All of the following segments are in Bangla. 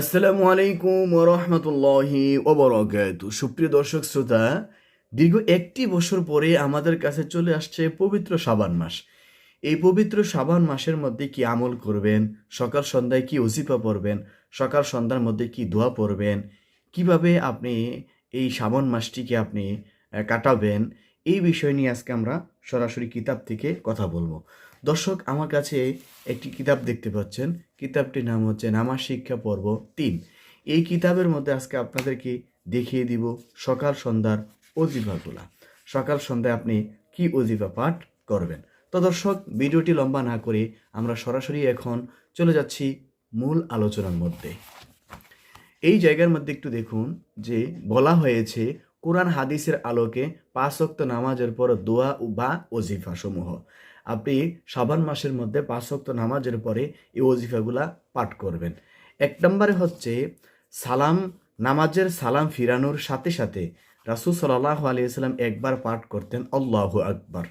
আসসালামু আলাইকুম রহমতুল্লাহি ওবরাকাত সুপ্রিয় দর্শক শ্রোতা, দীর্ঘ একটি বছর পরে আমাদের কাছে চলে আসছে পবিত্র সাবান মাস। এই পবিত্র সাবান মাসের মধ্যে কি আমল করবেন? সকাল সন্ধ্যায় কি ওজিফা পড়বেন? সকাল সন্ধ্যার মধ্যে কি দোয়া পড়বেন? কীভাবে আপনি এই শ্রাবণ মাসটিকে আপনি কাটাবেন? এই বিষয় নিয়ে আজকে আমরা সরাসরি কিতাব থেকে কথা বলব। দর্শক, আমার কাছে একটি কিতাব দেখতে পাচ্ছেন। কিতাবটির নাম হচ্ছে নামাজ শিক্ষা পর্ব তিন। এই কিতাবের মধ্যে আজকে আপনাদেরকে দেখিয়ে দিব সকাল সন্ধ্যার অজিফাগুলা। সকাল সন্ধ্যায় আপনি কি অজিফা পাঠ করবেন? তো দর্শক, ভিডিওটি লম্বা না করে আমরা সরাসরি এখন চলে যাচ্ছি মূল আলোচনার মধ্যে। এই জায়গার মধ্যে একটু দেখুন যে বলা হয়েছে কোরআন হাদিসের আলোকে পাঁচ ওয়াক্ত নামাজের পর দোয়া বা ওজিফা সমূহ। আপনি সাবান মাসের মধ্যে পাঁচ ওয়াক্ত নামাজের পরে এই ওজিফাগুলা পাঠ করবেন। এক নম্বরে হচ্ছে সালাম, নামাজের সালাম ফিরানোর সাথে সাথে রাসুল সাল্লাহ আলিয়াল্লাম একবার পাঠ করতেন আল্লাহ আকবার।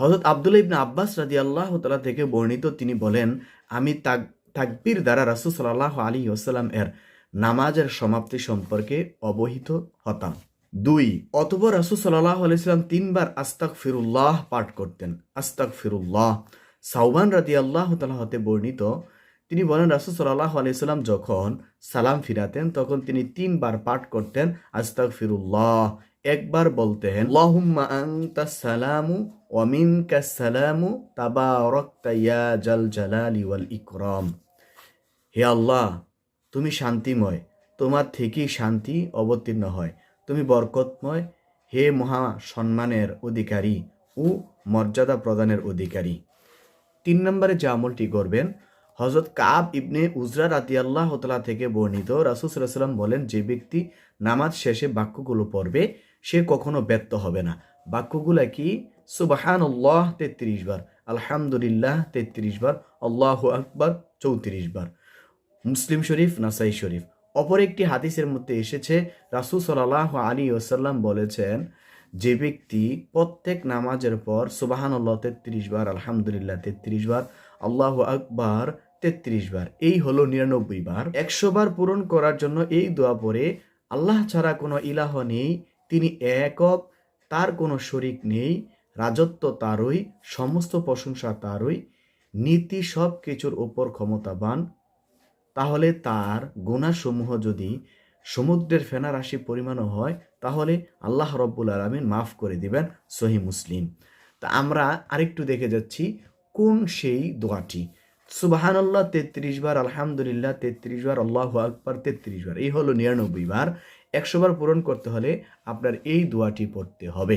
হজরত আবদুল্লাহ ইবনা আব্বাস রাজি আল্লাহ তালা থেকে বর্ণিত তিনি বলেন, আমি তাক, তাকবীর দ্বারা রাসুল সাল্লাহ আলী ওসালাম এর নামাজের সমাপ্তি সম্পর্কে অবহিত হতাম। দুই, অতপর রাসুল সাল্লাহ আলাইসাল্লাম তিনবার আস্তাক ফিরুল্লাহ পাঠ করতেন। আস্তাক ফিরুল্লাহ সাউবান রাদি আল্লাহ হতে বর্ণিত, তিনি বলেন, রাসুল সাল্লাহ আলাইসাল্লাম যখন সালাম ফিরাতেন, তখন তিনি তিনবার পাঠ করতেন আস্তাক ফিরুল্লাহ একবার বলতেন, আল্লাহুম্মা আনতা সালামু ওয়া মিনকা সালামু তাবারাকতা ইয়া জাল জালালি ওয়াল ইকরাম। হে আল্লাহ তুমি শান্তিময়, তোমার থেকেই শান্তি অবতীর্ণ হয়। তুমি বরকতময়, হে মহা সম্মানের অধিকারী ও মর্যাদা প্রদানের অধিকারী। তিন নম্বরে যে আমলটি করবেন হজরত কাব ইবনে উজরা রাতি আল্লাহ তালা থেকে বর্ণিত রাসুসাল্লাম বলেন, যে ব্যক্তি নামাজ শেষে বাক্যগুলো পড়বে, সে কখনো ব্যর্থ হবে না। বাক্যগুলা কি? সুবাহান আল্লাহ তেত্রিশ বার, আলহামদুলিল্লাহ তেত্রিশ বার, আল্লাহ আকবার চৌত্রিশ বার। মুসলিম শরীফ, নাসাই শরীফ। অপর একটি হাদিসের মধ্যে এসেছে, রাসুল সাল্লাহ আলী ওসাল্লাম বলেছেন, যে ব্যক্তি প্রত্যেক নামাজের পর সুবাহান আল্লাহ তেত্রিশ বার, আলহামদুলিল্লাহ তেত্রিশ বার, আল্লাহ আকবার তেত্রিশ বার, এই হলো নিরানব্বই বার, একশো বার পূরণ করার জন্য এই দোয়া পরে আল্লাহ ছাড়া কোনো ইলাহ নেই, তিনি একক, তার কোনো শরিক নেই, রাজত্ব তারই, সমস্ত প্রশংসা তারই, নীতি সব কিছুর ওপর ক্ষমতাবান তাহলে তার গুণাসমূহ যদি সমুদ্রের ফেনারাশি পরিমাণও হয়, তাহলে আল্লাহ রব্বুল আলমিন মাফ করে দিবেন সহি মুসলিম। তা আমরা আরেকটু দেখে যাচ্ছি কোন সেই দোয়াটি। সুবাহান আল্লাহ তেত্রিশ বার আলহামদুলিল্লাহ, তেত্রিশ বার আল্লাহ আকবর, তেত্রিশ বার। এই হলো নিরানব্বই বার। একশো বার পূরণ করতে হলে আপনার এই দোয়াটি পড়তে হবে।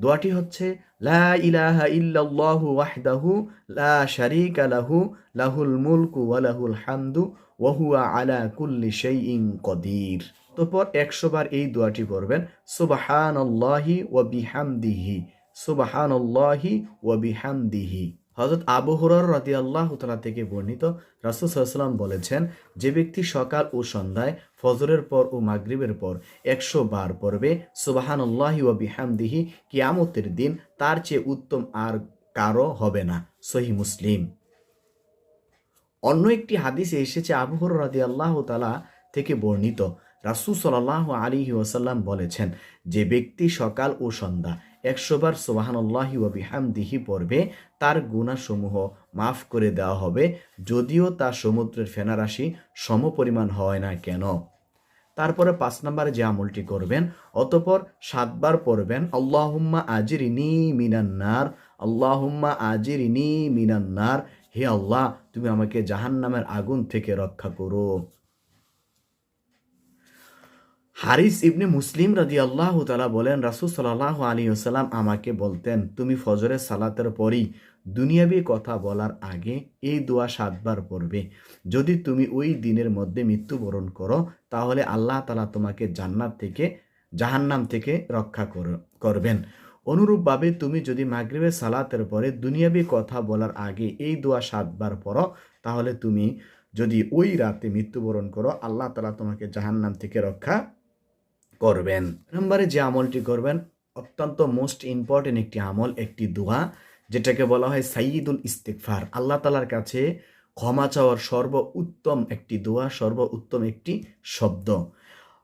দোয়াটি হচ্ছে, লা ইলাহা ইল্লাল্লাহু ওয়াহদাহু লা শারীকা লাহু, লাহুল মুলকু ওয়া লাহুল হামদু ওয়া হুয়া আলা কুল্লি শাইইন কদির। তারপর একশো বার এই দোয়াটি পড়বেন সুবহানাল্লাহি ওয়া বিহামদিহি, সুবহানাল্লাহি ওয়া বিহামদিহি। হজরত আবু হুরার আল্লাহ তালা থেকে বর্ণিত রাসুল সাল্লাম বলেছেন, যে ব্যক্তি সকাল ও সন্ধ্যায় ফজরের পর ও মাগরিবের পর একশো বার পড়বে সুবাহান আল্লাহি ও বিহামদিহি, কিয়ামতের দিন তার চেয়ে উত্তম আর কারও হবে না। সহি মুসলিম। অন্য একটি হাদিসে এসেছে আবহর হুর রাদি আল্লাহ তালা থেকে বর্ণিত। রাসুল সাল্লাহ আলী ওয়াসাল্লাম বলেছেন, যে ব্যক্তি সকাল ও সন্ধ্যা একশোবার বার সোবাহান্লাহি ও বিহামদিহি পড়বে, তার গুণাসমূহ মাফ করে দেওয়া হবে, যদিও তা সমুদ্রের ফেনারাশি সমপরিমাণ হয় না কেন? তারপরে পাঁচ নম্বরে যে আমলটি করবেন, অতপর সাতবার পড়বেন, আল্লাহুম্মা আজিরিনি মিনান্নার আল্লাহুম্মা আজিরিনি মিনান্নার হে আল্লাহ তুমি আমাকে জাহান্নামের আগুন থেকে রক্ষা করো। হারিস ইবনে মুসলিম রাজি আল্লাহ তালা বলেন, রাসুল সাল্লাহ আলী ওসালাম আমাকে বলতেন, তুমি ফজরের সালাতের পরই দুনিয়াবি কথা বলার আগে এই দোয়া সাতবার পড়বে। যদি তুমি ওই দিনের মধ্যে মৃত্যুবরণ করো, তাহলে আল্লাহ তালা তোমাকে জান্নাত থেকে, জাহান্নাম থেকে রক্ষা কর- করবেন। অনুরূপভাবে তুমি যদি মাগরিবের সালাতের পরে দুনিয়াবি কথা বলার আগে এই দোয়া সাতবার পড়ো, তাহলে তুমি যদি ওই রাতে মৃত্যুবরণ করো, আল্লাহ তালা তোমাকে জাহান্নাম থেকে রক্ষা করবেন। নম্বরে যে আমলটি করবেন, অত্যন্ত মোস্ট ইম্পর্টেন্ট একটি আমল, একটি দোয়া, যেটাকে বলা হয় সাইয়দুল ইস্তেকফার আল্লাহ তালার কাছে ক্ষমা চাওয়ার সর্ব উত্তম একটি দোয়া সর্ব উত্তম একটি শব্দ।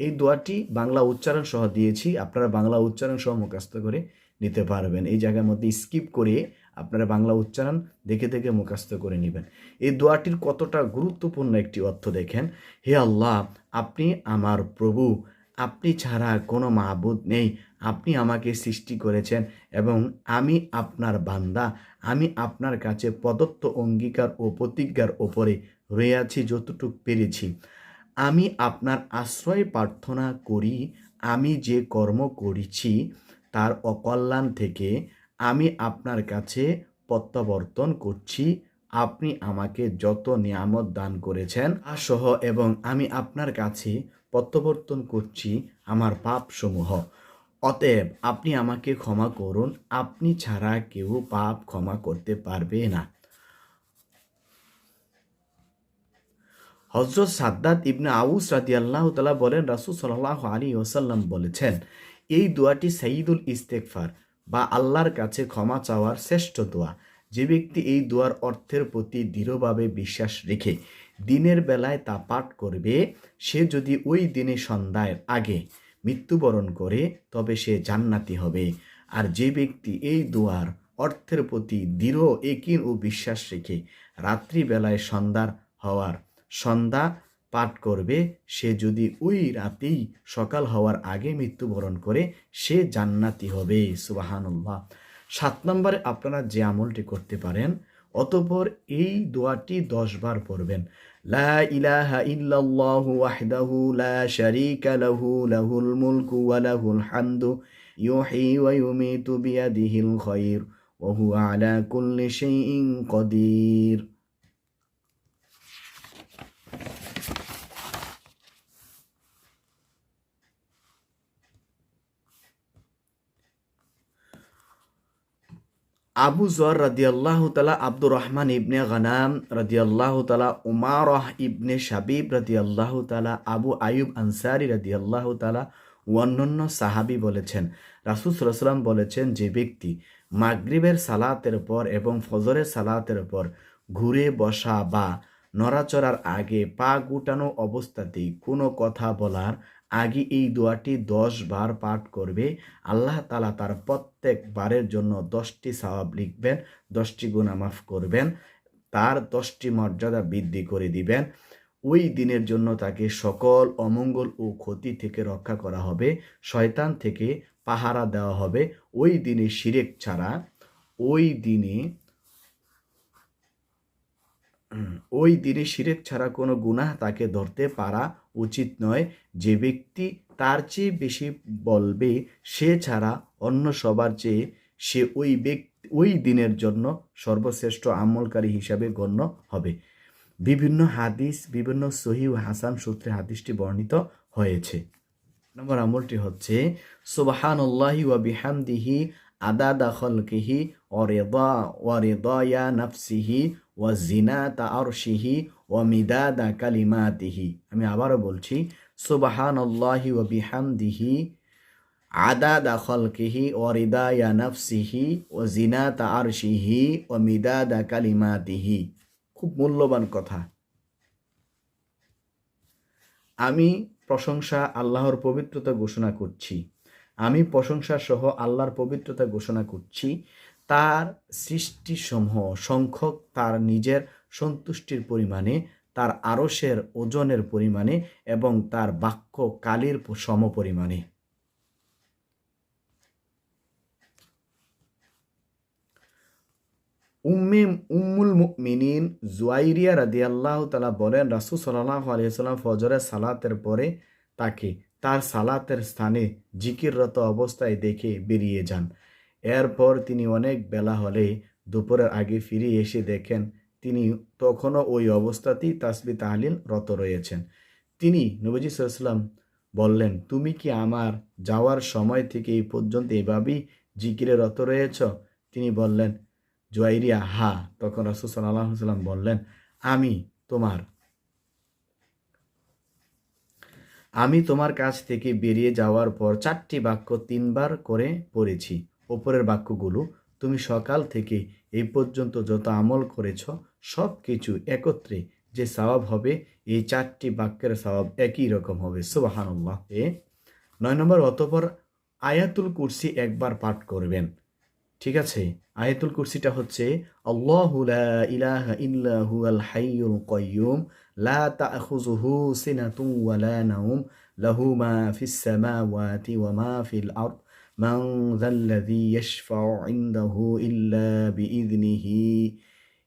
এই দোয়াটি বাংলা উচ্চারণ সহ দিয়েছি। আপনারা বাংলা উচ্চারণ সহ মুখস্থ করে নিতে পারবেন। এই জায়গার মধ্যে স্কিপ করে আপনারা বাংলা উচ্চারণ দেখে দেখে মুখস্থ করে নেবেন। এই দোয়াটির কতটা গুরুত্বপূর্ণ একটি অর্থ দেখেন। হে আল্লাহ, আপনি আমার প্রভু। আপনি ছাড়া কোনো মাহবুদ নেই। আপনি আমাকে সৃষ্টি করেছেন এবং আমি আপনার বান্দা। আমি আপনার কাছে প্রদত্ত অঙ্গীকার ও প্রতিজ্ঞার ওপরে রয়ে আছি, যতটুক পেরেছি। আমি আপনার আশ্রয় প্রার্থনা করি, আমি যে কর্ম করেছি তার অকল্যাণ থেকে আমি আপনার কাছে প্রত্যাবর্তন করছি। আপনি আমাকে যত নিয়ামত দান করেছেন সহ এবং আমি আপনার কাছে প্রত্যাবর্তন করছি আমার পাপসমূহ। অতএব আপনি আমাকে ক্ষমা করুন, আপনি ছাড়া কেউ পাপ ক্ষমা করতে পারবে না। হজরত সাদ্দাত ইবনে আউস রাদি আল্লাহ তালা বলেন, রাসুল সাল্লাহ আলী ওসাল্লাম বলেছেন, এই দোয়াটি সাইদুল ইস্তেকফার বা আল্লাহর কাছে ক্ষমা চাওয়ার শ্রেষ্ঠ দোয়া। যে ব্যক্তি এই দোয়ার অর্থের প্রতি দৃঢ়ভাবে বিশ্বাস রেখে দিনের বেলায় তা পাঠ করবে, সে যদি ওই দিনে সন্ধ্যায় আগে মৃত্যুবরণ করে, তবে সে জান্নাতি হবে। আর যে ব্যক্তি এই দোয়ার অর্থের প্রতি দৃঢ় একিন ও বিশ্বাস রেখে রাত্রিবেলায় সন্ধ্যার হওয়ার সন্ধ্যা পাঠ করবে, সে যদি ওই রাতেই সকাল হওয়ার আগে মৃত্যুবরণ করে, সে জান্নাতি হবে। সুবাহানুল্লাহ। সাত নম্বরে আপনারা যে আমলটি করতে পারেন, অতপর এই দোয়াটি দশ বার পড়বেন। লা ইলাহা লা লাহু, লাহুল কাদির। আবু জর রাদিয়াল্লাহ তালা আব্দুর রহমান ইবনে গানাম রাদিয়াল্লাহ তালা উমারহ ইবনে শাবিব রাদিয়াল্লাহ তালা আবু আয়ুব আনসারি রাদিয়াল্লাহ তালা অন্যান্য সাহাবি বলেছেন। রাসুল সাল্লাম বলেছেন যে ব্যক্তি মাগরিবের সালাতের পর এবং ফজরের সালাতের পর ঘুরে বসা বা নড়াচড়ার আগে পা গুটানো অবস্থাতেই কোনো কথা বলার আগে এই দোয়াটি দশ বার পাঠ করবে। আল্লাহ তালা তার প্রত্যেক বারের জন্য দশটি সওয়াব লিখবেন, দশটি গুণা মাফ করবেন, তার দশটি মর্যাদা বৃদ্ধি করে দিবেন। ওই দিনের জন্য তাকে সকল অমঙ্গল ও ক্ষতি থেকে রক্ষা করা হবে, শয়তান থেকে পাহারা দেওয়া হবে। ওই দিনে শিরেক ছাড়া, ওই দিনে ওই দিনে শিরেক ছাড়া কোনো গুনাহ তাকে ধরতে পারা উচিত নয়। যে ব্যক্তি তার চেয়ে বেশি বলবে, সে ছাড়া অন্য সবার চেয়ে সে ওই ব্যক্তি, ওই দিনের জন্য সর্বশ্রেষ্ঠ আমলকারী হিসাবে গণ্য হবে। বিভিন্ন হাদিস, বিভিন্ন সহি ও হাসান সূত্রে হাদিসটি বর্ণিত হয়েছে। নম্বর আমলটি হচ্ছে, সুবাহানুল্লাহি ওয়া বিহামদিহি আদাদা খলকিহি অরেদা ওয়ারেদয়া নাফসিহি ওয়া জিনাতা আরশিহি ওয়া মিদাদা কালিমাতিহি। আমি আবারও বলছি নাফসিহি ওয়া জিনাতা আরশিহি ওয়া মিদাদা কালিমাতিহি। খুব মূল্যবান কথা। আমি প্রশংসা আল্লাহর পবিত্রতা ঘোষণা করছি। আমি প্রশংসা সহ আল্লাহর পবিত্রতা ঘোষণা করছি। তার সৃষ্টিসমূহ, সংখ্যক তার নিজের সন্তুষ্টির পরিমাণে, তার আরসের ওজনের পরিমাণে এবং তার বাক্য কালির সম পরিমাণে। উম্মে, উম্মুল মিনিন জুয়াইরিয়া রাদি আল্লাহ তালা বলেন রাসু সাল্লাহ আলিয়াল্লাম ফজরের সালাতের পরে তাকে তার সালাতের স্থানে জিকিররত অবস্থায় দেখে বেরিয়ে যান। এরপর তিনি অনেক বেলা হলে দুপুরের আগে ফিরে এসে দেখেন তিনি তখনও ওই অবস্থাতেই তাসবি তাহলিল রত রয়েছেন। তিনি নবজি সাল্লাম বললেন, তুমি কি আমার যাওয়ার সময় থেকে এই পর্যন্ত এভাবেই জিকিরে রত রয়েছ? তিনি বললেন, জুয়াইরিয়া, হা। তখন রাসুল সাল্লাম বললেন, আমি তোমার আমি তোমার কাছ থেকে বেরিয়ে যাওয়ার পর চারটি বাক্য তিনবার করে পড়েছি। ওপরের বাক্যগুলো, তুমি সকাল থেকে এই পর্যন্ত যত আমল করেছ সব কিছু একত্রে যে সওয়াব হবে, এই চারটি বাক্যের সওয়াব একই রকম হবে। সুবাহানুল্লাহ। এ, নয় নম্বর, অতপর আয়াতুল কুরসি একবার পাঠ করবেন। ঠিক আছে? আয়াতুল কুরসিটা হচ্ছে, আল্লাহু লা ইলাহা ইল্লাহু আল লা তাখুযুহু সিনাতুন ওয়া লা নাওম, লাহু ওয়া من ذا الذي يشفع عنده إلا بإذنه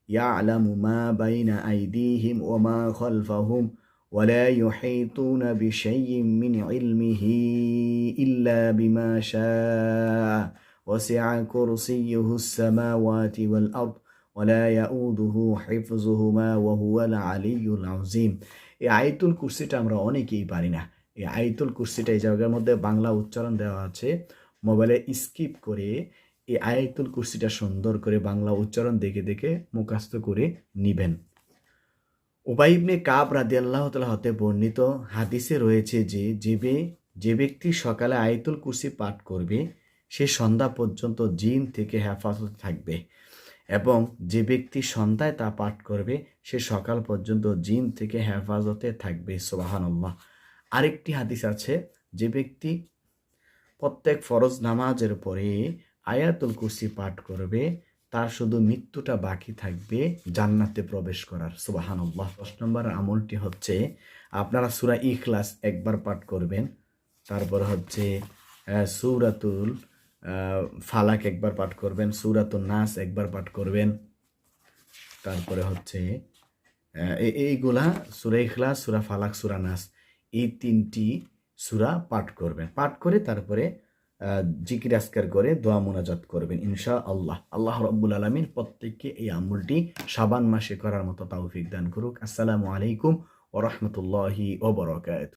يعلم ما بين أيديهم وما خلفهم ولا يحيطون بشيء من علمه إلا بما شاء وسع كرسيه السماوات والأرض ولا يؤوده حفظهما وهو العلي العظيم এই আয়তুল কুরসিটা আমরা অনেকেই পারি না এই আয়তুল কুরসিটা এই জায়গার মধ্যে বাংলা উচ্চারণ দেওয়া আছে মোবাইলে স্কিপ করে এই আয়াতুল কুরসিটা সুন্দর করে বাংলা উচ্চারণ দেখে দেখে মুখাস্ত করে নিবেন। উবাইবনে কাব রাদি আল্লাহ হতে বর্ণিত হাদিসে রয়েছে যে যে যে ব্যক্তি সকালে আয়তুল কুরসি পাঠ করবে, সে সন্ধ্যা পর্যন্ত জিন থেকে হেফাজত থাকবে এবং যে ব্যক্তি সন্ধ্যায় তা পাঠ করবে, সে সকাল পর্যন্ত জিন থেকে হেফাজতে থাকবে। সোবাহান্লাহ আরেকটি হাদিস আছে, যে ব্যক্তি প্রত্যেক ফরজ নামাজের পরে আয়াতুল কুরসি পাঠ করবে, তার শুধু মৃত্যুটা বাকি থাকবে জান্নাতে প্রবেশ করার। সুবাহান্লাহ দশ নম্বর আমলটি হচ্ছে, আপনারা সুরা ইখলাস একবার পাঠ করবেন, তারপর হচ্ছে সুরাতুল ফালাক একবার পাঠ করবেন সুরাতুল নাস একবার পাঠ করবেন, তারপরে হচ্ছে এইগুলা সুরা ইখলাস, সুরা ফালাক, সুরা নাস, এই তিনটি সুরা পাঠ করবেন। পাঠ করে তারপরে জিকির আসকার করে দোয়া মোনাজাত করবেন ইনশা আল্লাহ আল্লাহ রব্বুল আলমিন প্রত্যেককে এই আমুলটি সাবান মাসে করার মতো তাওফিক দান করুক। আসসালামু আলাইকুম ও রহমতুল্লাহি ওবরাকাত